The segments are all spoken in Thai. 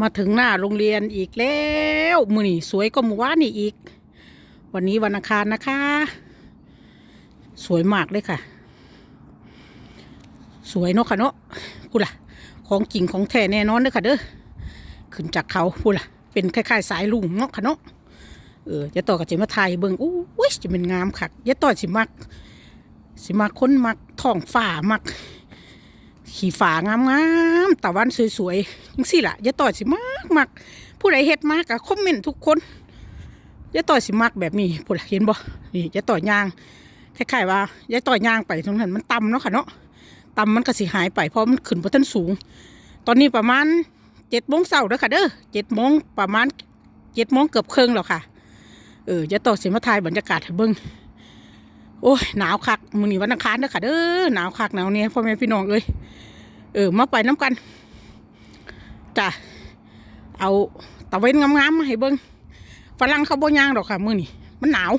มาถึงหน้าโรงเรียนอีกแล้ว มือนี่สวยก็มือว่านี่อีก วันนี้วันอังคารนะคะ สวยมากเลยค่ะ สวยเนาะค่ะเนาะพูดล่ะ ของจริงของแท้แน่นอนเด้อค่ะเด้อขึ้นจากเขาพูดล่ะ เป็นคล้ายๆสายลุงเนาะค่ะเนาะเออจะต่อกับจิมาไทยเบิ่งอู้ยจะเป็นงามคักจะต่อสิมัก สิมักค้นมักท้องฟ้ามัก ขี่ฝางามงามๆตะวันสวยๆจังสี่ล่ะอย่าต่อยสิมากมักผู้ใดเฮ็ดมากอะคอมเมนต์ทุกคนอย่าต่อยสิมากแบบนี้ผู้ใดเห็นบ่นี่อย่าต่อยยางคล้ายๆว่าอย่าต่อยยางไปตรงนั้นมันต่ำเนาะค่ะเนาะต่ำมันก็สิหายไปเพราะมันขึ้นบ่ทันสูง ตอนนี้ประมาณเจ็ดโมงเช้าเด้อค่ะเด้อเจ็ดโมงประมาณเจ็ดโมงเกือบครึ่งแล้วค่ะเอออย่าต่อยสิมาถ่ายบรรยากาศให้เบิ่ง โอ้ยหนาวคักมื้อนีวันอังคารเด้อค่ะเด้อหนาวคักหนาวเนี่ยพ่อแม่พี่น้องเอ้ยเออมาไปน้ำกันจ้ะเอาตะเวนงามๆมาให้เบิ้งฝรั่งเขาบ่ย่างดอกค่ะ มือนี้มันหนาว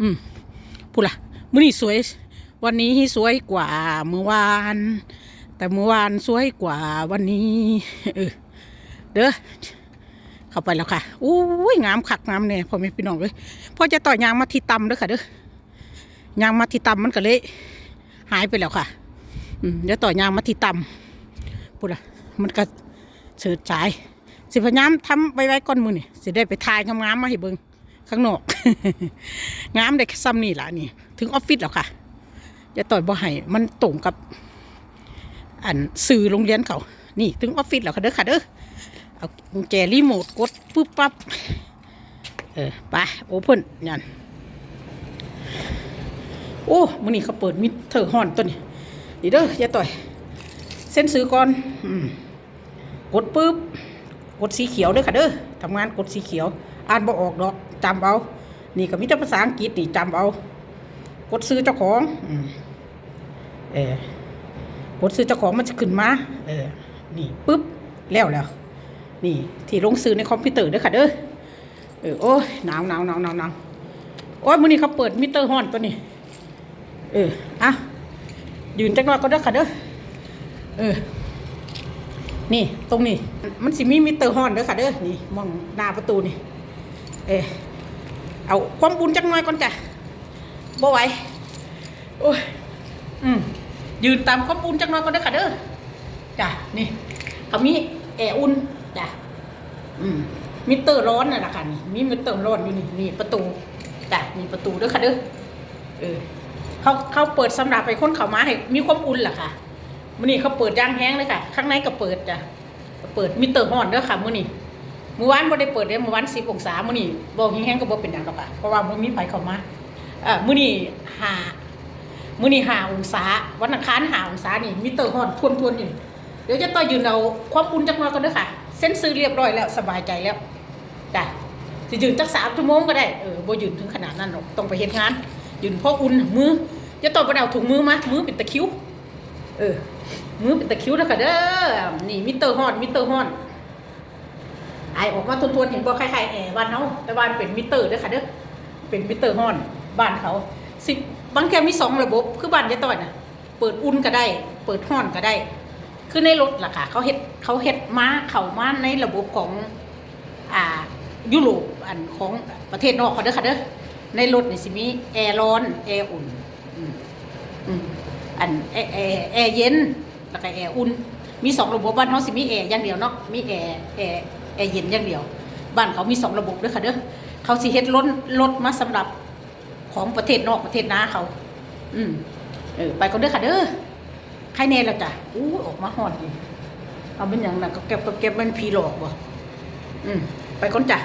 อืมพูดล่ะมือนี้สวย วันนี้สวยกว่าเมื่อวาน แต่เมื่อวานสวยกว่าวันนี้ เออ เด้อเข้าไปแล้วค่ะอู้ยงามคักงามแน่พ่อแม่พี่น้องเลยพ่อจะต่อยางมาที่ตำเด้อค่ะเด้อ ยางมาที่ตำมันก็เลยหายไปแล้วค่ะอืเดี๋ยวต่อยางมาที่ต่ำพูดละมันก็เฉิดฉาย สิพยายามทำไว้ไว้ก้อนมือนี่สิได้ไปถ่ายงามๆมาให้เบิ่งข้างนอก งามได้ซ้ำนี่ล่ะนี่ ถึงออฟฟิศแล้วค่ะจะต่อยบ่ให้มันตรงกับ อันสื่อโรงเรียนเขา นี่ ถึงออฟฟิศแล้วค่ะเด้อค่ะเด้อเอาแจรีโมทกดปุ๊บปั๊บเออไปโอเพ่นยัน โอ้มื้อนี้เขาเปิดมิเตอร์ฮอนตัวนี้ดีเด้ออย่าต่อย เส้นซื้อก่อนกดปุ๊บ กดสีเขียวเด้อค่ะเด้อทำงานกดสีเขียว อ่านบ่ออกดอกจำเอา นี่ก็มีแต่ภาษาอังกฤษนี่จำเอา กดซื้อเจ้าของอเออกดซื้อเจ้าของมันจะขึ้นมา เออ นี่ปุ๊บ แล้วแล้ว นี่ที่ลงซื้อในคอมพิวเตอร์เด้อค่ะเด้อ เออ โอ้ยหนาวหนาวหนาวหนาวหนาวโอ้ยมื้อนี้เขาเปิดมิเตอร์ฮอนตัวนี้ เอออะยืนจักหน่อยก็ได้ค่ะเด้อเออ นี่ตรงนี้ มันสิมีมิเตอร์ฮอนเด้อค่ะเด้อนี่มองหน้าประตูนี่ เออเอาความบุญจักหน่อยก่อนจ้ะบ่ไหวโอ้ยอืมยืนตามความบุญจักหน่อยก่อนเด้อค่ะเด้อจ้ะนี่เขามีแอร์อุ่นจ้ะอืมมิเตอร์ร้อนน่ะนะค่ะนี่มีมิเตอร์ร้อนอยู่นี่นี่ประตูจ้ะนี่ประตูเด้อค่ะเด้อเออ เขาเขาเปิดสำหรับไปคนเขามาให้มีความอุ่นแหละค่ะมื้อนี้เขาเปิดย่างแห้งเลยค่ะ ข้างในก็เปิดจ้ะเปิดมิเตอร์ฮอนเด้อค่ะมื้อนี้มื้อวานบ่ได้เปิดเด้อมื้อวาน10องศามื้อนี้บ่แห้งๆก็บ่เป็นหยังหรอกค่ะเพราะว่าบ่มีไผเข้ามาเออมื้อนี้หามื้อนี้หาองศาวันอังคารหาองศานี่มิเตอร์ฮอนทวนๆอยู่เดี๋ยวจะต่อยืนเอาความอุ่นจักหน่อยก่อนเด้อค่ะเซ็นซื้อเรียบร้อยแล้วสบายใจแล้วจ้ะสิยืนจัก3ชั่วโมงก็ได้เออบ่ยืนถึงขนาดนั้นหรอกต้องไปเฮ็ดงาน ยืนพราะอุ่นมือจะตอไปเอาถุงมือมามือเป็นตะคริวเออ มือเป็นตะคริวแล้วค่ะเด้อนี่มิเตอร์ฮอนมิเตอร์ฮอนไอออกมาทวนๆเห็นบ่ใคล้ายๆแอร์บ้านเฮาแต่บ้านเป็นมิเตอร์เด้อค่ะเด้อเป็นมิเตอร์ฮอนบ้านเขาสิบางแกมีสองระบบ คือบ้านยายต้อยน่ะ เปิดอุ่นก็ได้ เปิดฮอนก็ได้ คือในรถล่ะค่ะ เขาเฮ็ดเขาเฮ็ดมาเข้ามาในระบบของ อ่ายุโรปอันของประเทศนอกเขาเด้อค่ะเด้อ ในรถนี่สิมีแอร์ร้อนแอร์อุ่นอืมอืมอันแอร์แอร์แอร์เย็นแล้วก็แอร์อุ่น มีสองระบบบ้านเขาสิมีแอร์อย่างเดียวเนาะมีแอร์แอร์แอร์เย็นอย่างเดียว บ้านเขามีสองระบบด้อค่ะเด้อเขาสิเฮ็ดรถรถมาสำหรับของประเทศนอกประเทศนาเขา อืมเออไปก็เด้อค่ะเด้อใครแน่แล้วจ้ะอู้ออกมาฮอดนี่เอาเป็นอย่างนั้นก็เก็บก็เก็บมันผีหลอกบ่อืมไปก่อนจ้ะ